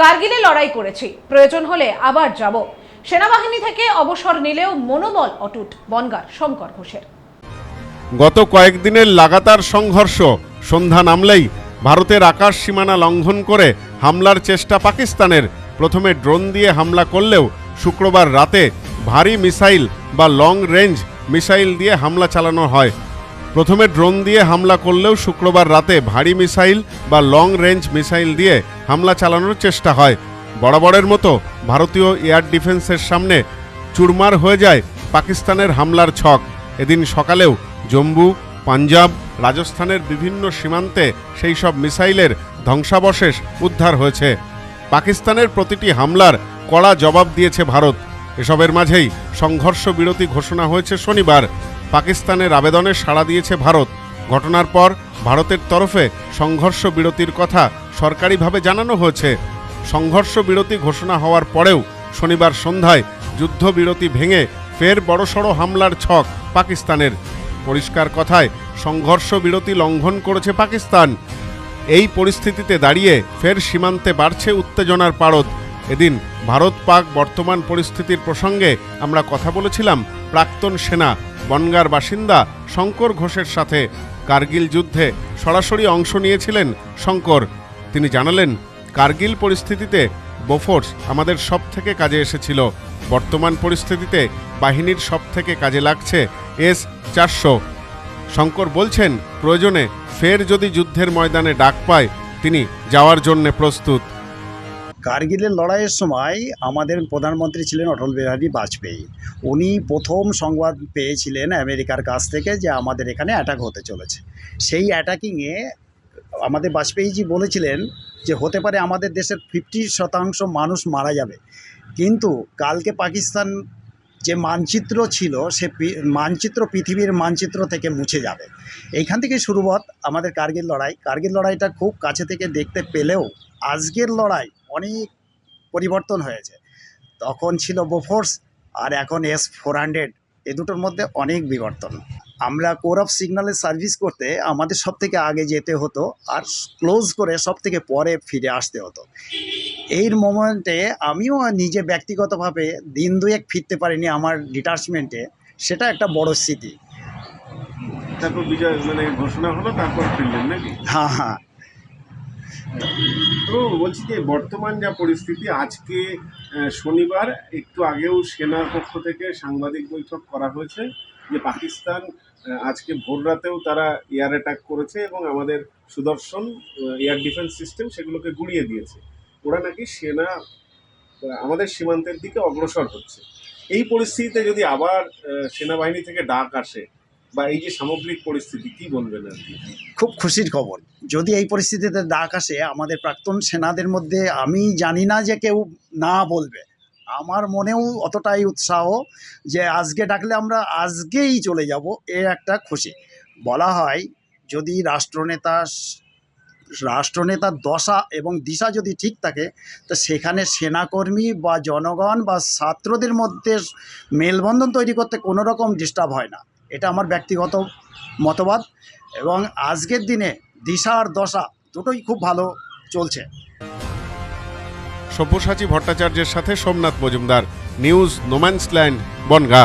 কার্গিলে লড়াই করেছি। প্রয়োজন হলে আবার যাব। সেনাবাহিনী থেকে অবসর নিলেও মনোবল অটুট বনগার শঙ্কর ঘোষের। গত কয়েকদিনের লাগাতার সংঘর্ষ, সন্ধ্যা নামলেই ভারতের আকাশ সীমানা লঙ্ঘন করে হামলার চেষ্টা পাকিস্তানের। প্রথমে ড্রোন দিয়ে হামলা করলেও শুক্রবার রাতে ভারী মিসাইল বা লং রেঞ্জ মিসাইল দিয়ে হামলা চালানো হয়। প্রথমে ড্রোন দিয়ে হামলা করলেও শুক্রবার রাতে ভারী মিসাইল বা লং রেঞ্জ মিসাইল দিয়ে হামলা চালানোর চেষ্টা হয়। বরাবরের মতো ভারতীয় এয়ার ডিফেন্সের সামনে চুরমার হয়ে যায় পাকিস্তানের হামলার ছক। এদিন সকালেও জম্মু, পাঞ্জাব, রাজস্থানের বিভিন্ন সীমান্তে সেই সব মিসাইলের ধ্বংসাবশেষ উদ্ধার হয়েছে। পাকিস্তানের প্রতিটি হামলার কড়া জবাব দিয়েছে ভারত। এসবের মাঝেই সংঘর্ষ বিরতি ঘোষণা হয়েছে শনিবার। পাকিস্তানের আবেদনে সাড়া দিয়েছে ভারত। ঘটনার পর ভারতের তরফে সংঘর্ষ বিরতির কথা সরকারিভাবে জানানো হয়েছে। সংঘর্ষ বিরতি ঘোষণা হওয়ার পরেও শনিবার সন্ধ্যায় যুদ্ধবিরতি ভেঙে ফের বড়সড় হামলার ছক পাকিস্তানের। পরিষ্কার কথায়, সংঘর্ষ বিরতি লঙ্ঘন করেছে পাকিস্তান। এই পরিস্থিতিতে দাঁড়িয়ে ফের সীমান্তে বাড়ছে উত্তেজনার পারদ। এদিন ভারত পাক বর্তমান পরিস্থিতির প্রসঙ্গে আমরা কথা বলেছিলাম প্রাক্তন সেনা, বনগার বাসিন্দা শঙ্কর ঘোষের সাথে। কার্গিল যুদ্ধে সরাসরি অংশ নিয়েছিলেন শঙ্কর। তিনি জানালেন, কার্গিল পরিস্থিতিতে বোফোর্স আমাদের সব থেকে কাজে এসেছিল। বর্তমান পরিস্থিতিতে বাহিনীর সব থেকে কাজে লাগছে এস চারশো। শঙ্কর বলছেন, প্রয়োজনে ফের যদি যুদ্ধের ময়দানে ডাক পায়, তিনি যাওয়ার জন্যে প্রস্তুত। কার্গিলের লড়াইয়ের সময় আমাদের প্রধানমন্ত্রী ছিলেন অটল বিহারী বাজপেয়ী। উনি প্রথম সংবাদ পেয়েছিলেন আমেরিকার কাছ থেকে যে আমাদের এখানে অ্যাটাক হতে চলেছে। সেই অ্যাটাকিংয়ে আমাদের বাজপেয়ীজি বলেছিলেন যে, হতে পারে আমাদের দেশের ফিফটি শতাংশ মানুষ মারা যাবে। কিন্তু কালকে পাকিস্তান যে মানচিত্র ছিল সে মানচিত্র, পৃথিবীর মানচিত্র থেকে মুছে যাবে। এইখান থেকে শুরুবাত আমাদের কার্গিল লড়াই। কার্গিল লড়াইটা খুব কাছে থেকে দেখতে পেলেও আজকের লড়াই অনেক পরিবর্তন হয়েছে। তখন ছিল বোফোর্স আর এখন এস ফোর হান্ড্রেড। এ দুটোর মধ্যে অনেক বিবর্তন। আমরা কোর অফ সিগন্যালের সার্ভিস করতে আমাদের সব থেকে আগে যেতে হতো আর ক্লোজ করে সব থেকে পরে ফিরে আসতে হতো। এই মোমেন্টে আমিও নিজে ব্যক্তিগতভাবে দিন দুয়েক ফিরতে পারিনি আমার ডিটাচমেন্টে সেটা একটা বড় স্মৃতি। তারপর বিজয় মানে ঘোষণা হলো তারপর ফিরলেন নাকি? হ্যাঁ হ্যাঁ। তো বলছি যে বর্তমান যা পরিস্থিতি আজকে শনিবার একটু আগেও সেনার পক্ষ থেকে সাংবাদিক বৈঠক করা হয়েছে যে পাকিস্তান আজকে ভোর রাতেও তারা এয়ার অ্যাটাক করেছে এবং আমাদের সুদর্শন এয়ার ডিফেন্স সিস্টেম সেগুলোকে গুড়িয়ে দিয়েছে। ওরা নাকি সেনা, আমাদের সীমান্তের দিকে অগ্রসর হচ্ছে। এই পরিস্থিতিতে যদি আবার সেনাবাহিনী থেকে ডাক আসে, বা এই যে সামগ্রিক পরিস্থিতি, কি বলবেন খুব খুশির খবর। যদি এই পরিস্থিতিতে ডাক আসে, আমাদের প্রাক্তন সেনাদের মধ্যে আমি জানি না যে কেউ না বলবে। আমার মনেও অতটাই উৎসাহ যে আজকে ডাকলে আমরা আজকেই চলে যাব এর একটা খুশি। বলা হয়, যদি রাষ্ট্রনেতা রাষ্ট্রনেতার দশা এবং দিশা যদি ঠিক থাকে, তো সেখানে সেনাকর্মী বা জনগণ বা ছাত্রদের মধ্যে মেলবন্ধন তৈরি করতে কোনো রকম ডিস্টার্ব হয় না। এটা আমার ব্যক্তিগত মতবাদ এবং আজকের দিনে দিশা আর দশা দুটোই খুব ভালো চলছে। সব্যসাচী ভট্টাচার্যের সাথে Somnath Majumdar, news No Man's Land, Bongaon.